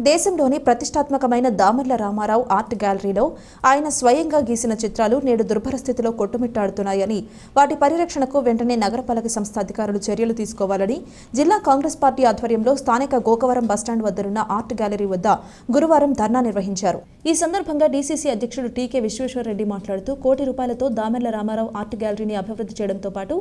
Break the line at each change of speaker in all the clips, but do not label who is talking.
దేశంలోని ప్రతిష్టాత్మకమైన దామర్ల రామారావు ఆర్ట్ గ్యాలరీలో ఆయన స్వయంగా గీసిన చిత్రాలు నేడు దుర్భర స్థితిలో కొట్టుమిట్టాడుతున్నాయని వాటి పరిరక్షణకు వెంటనే నగరపాలక సంస్థ అధికారులు చర్యలు తీసుకోవాలని జిల్లా కాంగ్రెస్ పార్టీ ఆధ్వర్యంలో స్థానిక గోకవరం బస్టాండ్ వద్దనున్న ఆర్ట్ గ్యాలరీ వద్ద గురువారం ధర్నా నిర్వహించారు. ఈ సందర్భంగా డీసీసీ అధ్యక్షుడు టీకే విశ్వేశ్వరరెడ్డి మాట్లాడుతూ కోటి రూపాయలతో దామెర్ల రామారావు ఆర్ట్ గ్యాలరీని అభివృద్ధి చేయడంతో పాటు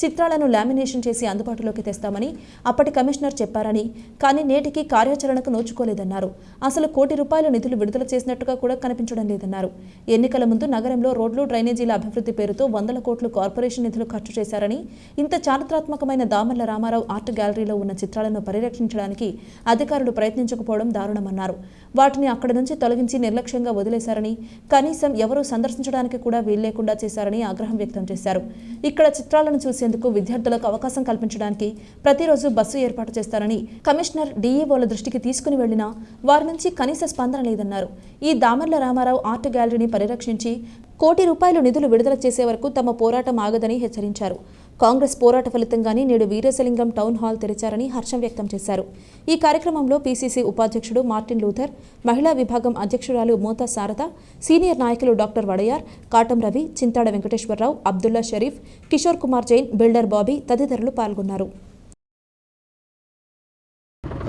చిత్రాలను లామినేషన్ చేసి అందుబాటులోకి తెస్తామని అప్పటి కమిషనర్ చెప్పారని కానీ నేటికి కార్యాచరణకు నోచుకోలేదని లేదన్నారు. అసలు కోటి రూపాయల నిధులు విడుదల చేసినట్టుగా కూడా కనిపించడం లేదన్నారు. ఎన్నికల ముందు నగరంలో రోడ్లు డ్రైనేజీల అభివృద్ధి పేరుతో వందల కోట్లు కార్పొరేషన్ నిధులు ఖర్చు చేశారని ఇంత చారిత్రాత్మకమైన దామర్ల రామారావు ఆర్ట్ గ్యాలరీలో ఉన్న చిత్రాలను పరిరక్షించడానికి అధికారులు ప్రయత్నించకపోవడం దారుణమన్నారు. వాటిని అక్కడి నుంచి తొలగించి నిర్లక్ష్యంగా వదిలేశారని కనీసం ఎవరూ సందర్శించడానికి కూడా వీల్లేకుండా చేశారని ఆగ్రహం వ్యక్తం చేశారు. ఇక్కడ చిత్రాలను చూసేందుకు విద్యార్థులకు అవకాశం కల్పించడానికి ప్రతిరోజు బస్సు ఏర్పాటు చేస్తారని కమిషనర్ డీఈఓల దృష్టికి తీసుకుని వెళ్ళిన వారి నుంచి కనీస స్పందన లేదన్నారు. ఈ దామర్ల రామారావు ఆర్ట్ గ్యాలరీని పరిరక్షించి కోటి రూపాయలు నిధులు విడుదల చేసే వరకు తమ పోరాటం ఆగదని హెచ్చరించారు. కాంగ్రెస్ పోరాట ఫలితంగానే నేడు వీరేశలింగం టౌన్ హాల్ తెరిచారని హర్షం వ్యక్తం చేశారు. ఈ కార్యక్రమంలో పీసీసీ ఉపాధ్యక్షుడు మార్టిన్ లూథర్ మహిళా విభాగం అధ్యక్షురాలు మోతా శారద సీనియర్ నాయకులు doctor Wadiyar Katam Ravi Chintada Venkateswararao Abdullah Sharif Kishore Kumar Jain builder Bobby తదితరులు పాల్గొన్నారు.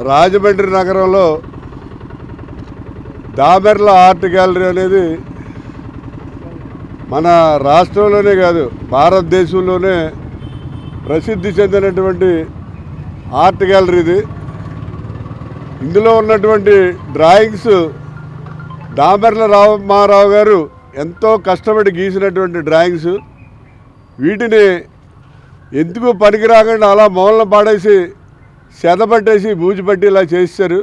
రాజమండ్రి నగరంలో దామెర్ల ఆర్ట్ గ్యాలరీ అనేది మన రాష్ట్రంలోనే కాదు భారతదేశంలోనే ప్రసిద్ధి చెందినటువంటి ఆర్ట్ గ్యాలరీ ఇది. ఇందులో ఉన్నటువంటి డ్రాయింగ్స్ దామెర్ల రామారావు గారు ఎంతో కష్టపడి గీసినటువంటి డ్రాయింగ్స్. వీటిని ఎందుకు పనికి రాకుండా అలా మూలన పాడేసి చెదపట్టేసి బూజుపట్టి ఇలా చేశారు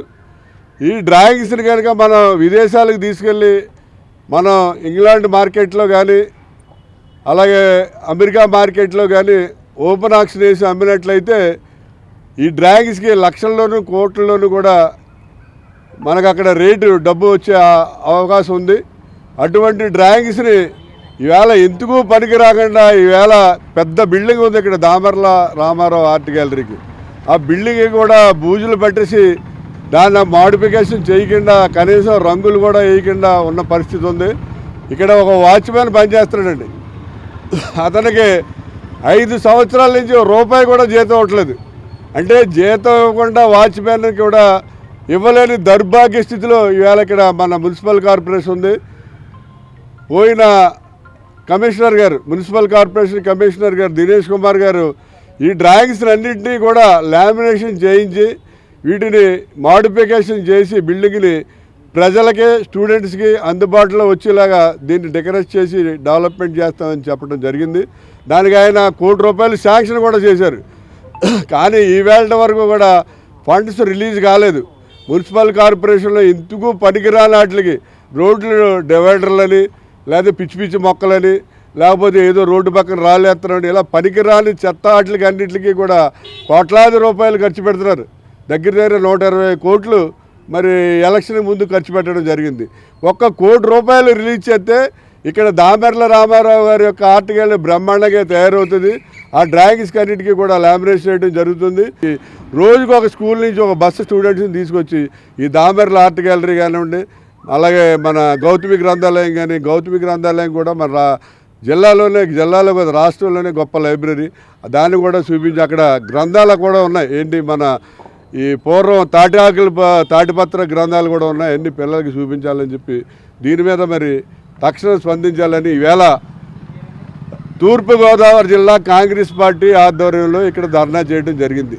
ఈ డ్రాయింగ్స్ని కనుక మనం విదేశాలకు తీసుకెళ్ళి మనం ఇంగ్లాండ్ మార్కెట్లో కానీ అలాగే అమెరికా మార్కెట్లో కానీ ఓపెన్ ఆక్షన్ వేసి అమ్మినట్లయితే ఈ డ్రాయింగ్స్కి లక్షల్లోనూ కోట్లలోనూ కూడా మనకు అక్కడ రేటు డబ్బు వచ్చే అవకాశం ఉంది. అటువంటి డ్రాయింగ్స్ని ఈవేళ ఎందుకు పనికి రాకుండా ఈవేళ పెద్ద బిల్డింగ్ ఉంది ఇక్కడ దామర్ల రామారావు ఆర్ట్ గ్యాలరీకి. ఆ బిల్డింగ్ కూడా బూజులు పట్టేసి దాన్ని మాడిఫికేషన్ చేయకుండా కనీసం రంగులు కూడా వేయకుండా ఉన్న పరిస్థితి ఉంది. ఇక్కడ ఒక వాచ్మెన్ పనిచేస్తున్నాడండి. అతనికి ఐదు సంవత్సరాల నుంచి రూపాయి కూడా జీతం ఇవ్వట్లేదు. అంటే జీతం ఇవ్వకుండా వాచ్మెన్ కూడా ఇవ్వలేని దౌర్భాగ్య స్థితిలో ఈవేళ ఇక్కడ మన మున్సిపల్ కార్పొరేషన్ ఉంది. పోయిన కమిషనర్ గారు మున్సిపల్ కార్పొరేషన్ కమిషనర్ గారు దినేష్ కుమార్ గారు ఈ డ్రాయింగ్స్ అన్నింటినీ కూడా లామినేషన్ చేయించి వీటిని మాడిఫికేషన్ చేసి బిల్డింగ్ని ప్రజలకే స్టూడెంట్స్కి అందుబాటులో వచ్చేలాగా దీన్ని డెకరేట్ చేసి డెవలప్మెంట్ చేస్తామని చెప్పడం జరిగింది. దానికి ఆయన కోటి రూపాయలు శాంక్షన్ కూడా చేశారు. కానీ ఈ వరకు కూడా ఫండ్స్ రిలీజ్ కాలేదు. మున్సిపల్ కార్పొరేషన్లో ఎందుకు పనికిరాని వాటికి రోడ్లు డివైడర్లని లేదా పిచ్చి పిచ్చి మొక్కలని లేకపోతే ఏదో రోడ్డు పక్కన రాళ్ళేస్తున్నాడు ఇలా పనికిరాని చెత్త వాటికి అన్నింటికి కూడా కోట్లాది రూపాయలు ఖర్చు పెడుతున్నారు. దగ్గర దగ్గర నూట ఇరవై కోట్లు మరి ఎలక్షన్ ముందు ఖర్చు పెట్టడం జరిగింది. ఒక్క కోటి రూపాయలు రిలీజ్ చేస్తే ఇక్కడ దామెర్ల రామారావు గారి యొక్క ఆర్ట్ గ్యాలరీ బ్రహ్మాండంగా తయారవుతుంది. ఆ డ్రాయింగ్స్కి అన్నిటికీ కూడా లామినేషన్ చేయడం జరుగుతుంది. ఈ రోజుకు ఒక స్కూల్ నుంచి ఒక బస్సు స్టూడెంట్స్ని తీసుకొచ్చి ఈ దామెర్ల ఆర్ట్ గ్యాలరీ కానివ్వండి అలాగే మన గౌతమి గ్రంథాలయం కానీ గౌతమి గ్రంథాలయం కూడా మన రా జిల్లాలోనే జిల్లాలో కాదు రాష్ట్రంలోనే గొప్ప లైబ్రరీ. దాన్ని కూడా చూపించి అక్కడ గ్రంథాలు కూడా ఉన్నాయి. ఏంటి మన ఈ పూర్వం తాటి ఆకులు తాటిపత్ర గ్రంథాలు కూడా ఉన్నాయి. అన్ని పిల్లలకి చూపించాలని చెప్పి దీని మీద మరి తక్షణం స్పందించాలని ఈవేళ తూర్పుగోదావరి జిల్లా కాంగ్రెస్ పార్టీ ఆధ్వర్యంలో ఇక్కడ ధర్నా చేయడం జరిగింది.